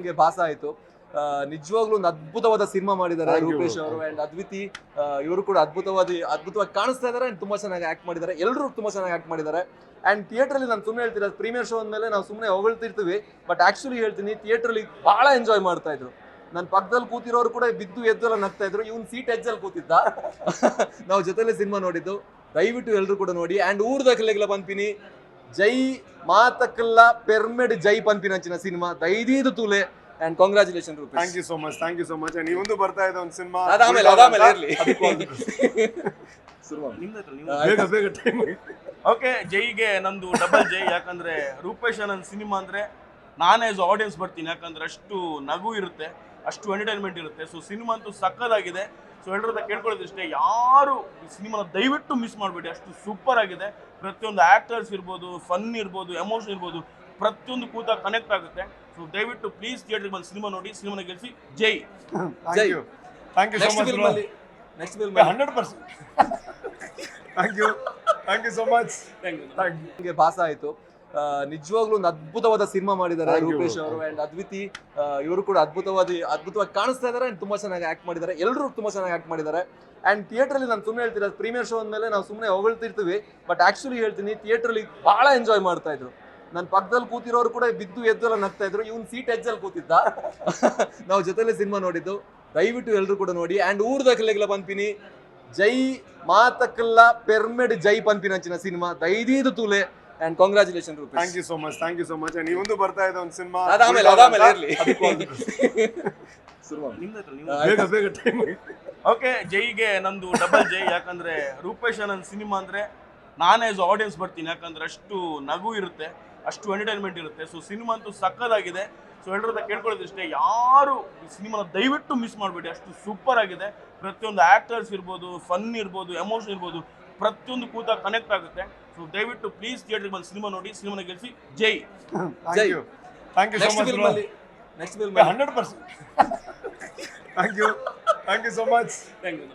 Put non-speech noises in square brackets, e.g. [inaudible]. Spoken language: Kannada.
ನಮಗೆ ಭಾಸ ಆಯ್ತು. ನಿಜವಾಗ್ಲೂ ಒಂದು ಅದ್ಭುತವಾದ ಸಿನಿಮಾ ಮಾಡಿದ್ದಾರೆ ರೂಪೇಶ್ ಅವರು ಅಂಡ್ ಅದ್ವಿತಿ ಇವರು ಕೂಡ ಅದ್ಭುತವಾದ ಅದ್ಭುತವಾಗಿ ಕಾಣಿಸ್ತಾ ಇದ್ದಾರೆ ಅಂಡ್ ತುಂಬಾ ಚೆನ್ನಾಗಿ ಆಕ್ಟ್ ಮಾಡಿದ್ದಾರೆ. ಎಲ್ಲರೂ ತುಂಬಾ ಚೆನ್ನಾಗಿ ಆಕ್ಟ್ ಮಾಡಿದ್ದಾರೆ. ಅಂಡ್ ಥಿಯೇಟರ್ ಅಲ್ಲಿ ನಾನು ಸುಮ್ಮನೆ ಹೇಳ್ತೀನಿ ಪ್ರೀಮಿಯರ್ ಶೋ ಅಂದಮೇಲೆ ನಾವು ಸುಮ್ಮನೆ ಹೊಗಳ್ತಿರ್ತೀವಿ ಬಟ್ ಆಕ್ಚುಲಿ ಹೇಳ್ತೀನಿ ಥಿಯೇಟರ್ ಅಲ್ಲಿ ಬಹಳ ಎಂಜಾಯ್ ಮಾಡ್ತಾ ಇದ್ರು. ನನ್ನ ಪಕ್ಕದಲ್ಲಿ ಕೂತಿರೋರು ಕೂಡ ಬಿದ್ದು ಎದ್ದು ಎಲ್ಲ ನಗ್ತಾ ಇದ್ರು. ಇವ್ನು ಸೀಟ್ ಎಜ್ಜಲ್ಲಿ ಕೂತಿದ್ದ. [laughs] ನಾವು ಜೊತೆಲೆ ಸಿನಿಮಾ ನೋಡಿದ್ದು. ದಯವಿಟ್ಟು ಎಲ್ಲರೂ ಕೂಡ ನೋಡಿ. ಅಂಡ್ ಊರ್ದಕ್ಲೆಗ್ಲ ಪನ್ಪಿನಿ ಜೈ ಮಾತಕಲ್ಲ ಪೆರ್ಮೆಡ್ ಜೈ ಪಂಪಿನಂಚಿನ ಸಿನಿಮಾ ದೈದೀದು ತೂಲೆ and congratulation thank you so much thank you so much ಈ ಒಂದು ಬರ್ತಾ ಇದೆ ಒಂದು ಸಿನಿಮಾ? ಅದಾದ್ಮೇಲೆ ಅದಾದ್ಮೇಲೆ ಇರ್ಲಿ. ಬೇಗ ಬೇಗ ಟೈಮ್ ಓಕೆ ಜೈಗೆ ನಂದು ಡಬಲ್ ಜೈ ಯಾಕಂದ್ರೆ ರೂಪೇಶ್ ನನ್ನ ಸಿನಿಮಾ ಅಂದ್ರೆ ನಾನೇ ಆಸ್ ಆಡಿಯನ್ಸ್ ಬರ್ತೀನಿ ಯಾಕಂದ್ರೆ ಅಷ್ಟು ನಗು ಇರುತ್ತೆ. ಅಷ್ಟು ಎಂಟರ್ಟೈನ್ಮೆಂಟ್ ಇರುತ್ತೆ. ಸೊ ಸಿನಿಮಾ ಅಂತೂ ಸಕ್ಕದಾಗಿದೆ. ಸೊ ಎಲ್ಲರ ಹತ್ರ ಕೇಳ್ಕೊಳ್ಳೋದಿಷ್ಟೇ ಯಾರು ಈ ಸಿನಿಮಾನ ದಯವಿಟ್ಟು ಮಿಸ್ ಮಾಡಬೇಡಿ. ಅಷ್ಟು ಸೂಪರ್ ಆಗಿದೆ. ಪ್ರತಿಯೊಂದು ಆಕ್ಟರ್ಸ್ ಇರ್ಬೋದು ಫನ್ ಇರ್ಬೋದು ಎಮೋಷನ್ ಇರ್ಬೋದು ಪ್ರತಿಯೊಂದು ಕೂತ ಕನೆಕ್ಟ್ ಆಗುತ್ತೆ. ಸೊ ದಯವಿಟ್ಟು ಪ್ಲೀಸ್ ಥಿಯೇಟರ್ಗೆ ಬಂದು ಸಿನಿಮಾ ನೋಡಿ ಸಿನಿಮಾನ ಗೆಲ್ಸಿ. ಜೈ. ಜೈ. You thank you so much next film hundred percent thank you thank you so much thank you ನಮಗೆ ಭಾಸ ಆಯ್ತು. ನಿಜವಾಗ್ಲೂ ಒಂದು ಅದ್ಭುತವಾದ ಸಿನಿಮಾ ಮಾಡಿದ್ದಾರೆ ರೂಪೇಶ್ ಅವರು ಅಂಡ್ ಅದ್ವಿತಿ. ಇವರು ಕೂಡ ಅದ್ಭುತವಾಗಿ ಅದ್ಭುತವಾಗಿ ಕಾಣಿಸ್ತಾ ಇದ್ದಾರೆ ಅಂಡ್ ತುಂಬಾ ಚೆನ್ನಾಗಿ ಆಕ್ಟ್ ಮಾಡಿದ್ದಾರೆ. ಎಲ್ಲರೂ ತುಂಬಾ ಚೆನ್ನಾಗಿ ಆಕ್ಟ್ ಮಾಡಿದ್ದಾರೆ. ಅಂಡ್ ಥಿಯೇಟರ್ ಅಲ್ಲಿ ನಾನು ಸುಮ್ಮನೆ ಹೇಳ್ತೀನಿ ಪ್ರೀಮಿಯರ್ ಶೋ ಅಂದಮೇಲೆ ನಾವು ಸುಮ್ಮನೆ ಹೊಗಳ್ತಿರ್ತೀವಿ ಬಟ್ ಆಕ್ಚುಲಿ ಹೇಳ್ತೀನಿ ಥಿಯೇಟರ್ ಅಲ್ಲಿ ಬಹಳ ಎಂಜಾಯ್ ಮಾಡ್ತಾ ಇದ್ರು. ನನ್ನ ಪಕ್ಕದಲ್ಲಿ ಕೂತಿರೋರು ಕೂಡ ಬಿದ್ದು ಎದ್ದೆಲ್ಲ ಎಲ್ಲ ನಗ್ತಾ ಇದ್ರು. ಇವ್ನು ಸೀಟ್ ಎಜ್ಜಲ್ಲಿ ಕೂತಿದ್ದ. [laughs] ನಾವು ಜೊತೆಲೆ ಸಿನಿಮಾ ನೋಡಿದ್ದು. ದಯವಿಟ್ಟು ಎಲ್ಲರೂ ಕೂಡ ನೋಡಿ. ಅಂಡ್ ಊರ್ದಕ್ಲೆಗ್ಲ ಪನ್ಪಿನಿ ಜೈ ಮಾತಕ್ಕಲ್ಲ ಪೆರ್ಮೆಡ್ ಜೈ ಪಂಪಿನಂಚಿನ ಸಿನಿಮಾ. ದೈದೀದು ತೂಲೆ. And congratulation thank Rupesh you so much thank you so much and ಇವೊಂದು ಬರ್ತಾ ಇದೆ ಒಂದು ಸಿನಿಮಾ ಅದಾದ್ಮೇಲೆ ಅದಾದ್ಮೇಲೆ ಇರ್ಲಿ. [laughs] ಬೇಗ ಬೇಗ ಟೈಮ್ ಓಕೆ ಜೈಗೆ ನಂದು ಡಬಲ್ ಜೈ ಯಾಕಂದ್ರೆ ರೂಪೇಶ್ ನನ್ನ ಸಿನಿಮಾ ಅಂದ್ರೆ ನಾನೇ ಆಸ್ ಆಡಿಯನ್ಸ್ ಬರ್ತೀನಿ ಯಾಕಂದ್ರೆ ಅಷ್ಟು ನಗು ಇರುತ್ತೆ ಅಷ್ಟು ಎಂಟರ್ಟೈನ್ಮೆಂಟ್ ಇರುತ್ತೆ. ಸೊ ಸಿನಿಮಾ ಅಂತೂ ಸಕ್ಕದಾಗಿದೆ. ಸೊ ಎಲ್ಲರ ಕೇಳ್ಕೊಳ್ಳೋದು ಇಷ್ಟೇ ಯಾರು ಈ ಸಿನಿಮಾನ ದಯವಿಟ್ಟು ಮಿಸ್ ಮಾಡಬೇಡಿ. ಅಷ್ಟು ಸೂಪರ್ ಆಗಿದೆ. ಪ್ರತಿಯೊಂದು ಆಕ್ಟರ್ಸ್ ಇರ್ಬೋದು ಫನ್ ಇರ್ಬೋದು ಎಮೋಷನ್ ಇರ್ಬೋದು ಪ್ರತಿಯೊಂದು ಕೂತ ಕನೆಕ್ಟ್ ಆಗುತ್ತೆ. ಸೊ ದಯವಿಟ್ಟು ಪ್ಲೀಸ್ ಥಿಯೇಟರ್ ಬಂದು ಸಿನಿಮಾ ನೋಡಿ ಸಿನಿಮಾನ ಗೆಲ್ಸಿ. ಜೈ. Thank you thank you so next much next film hundred percent thank you thank you so much thank you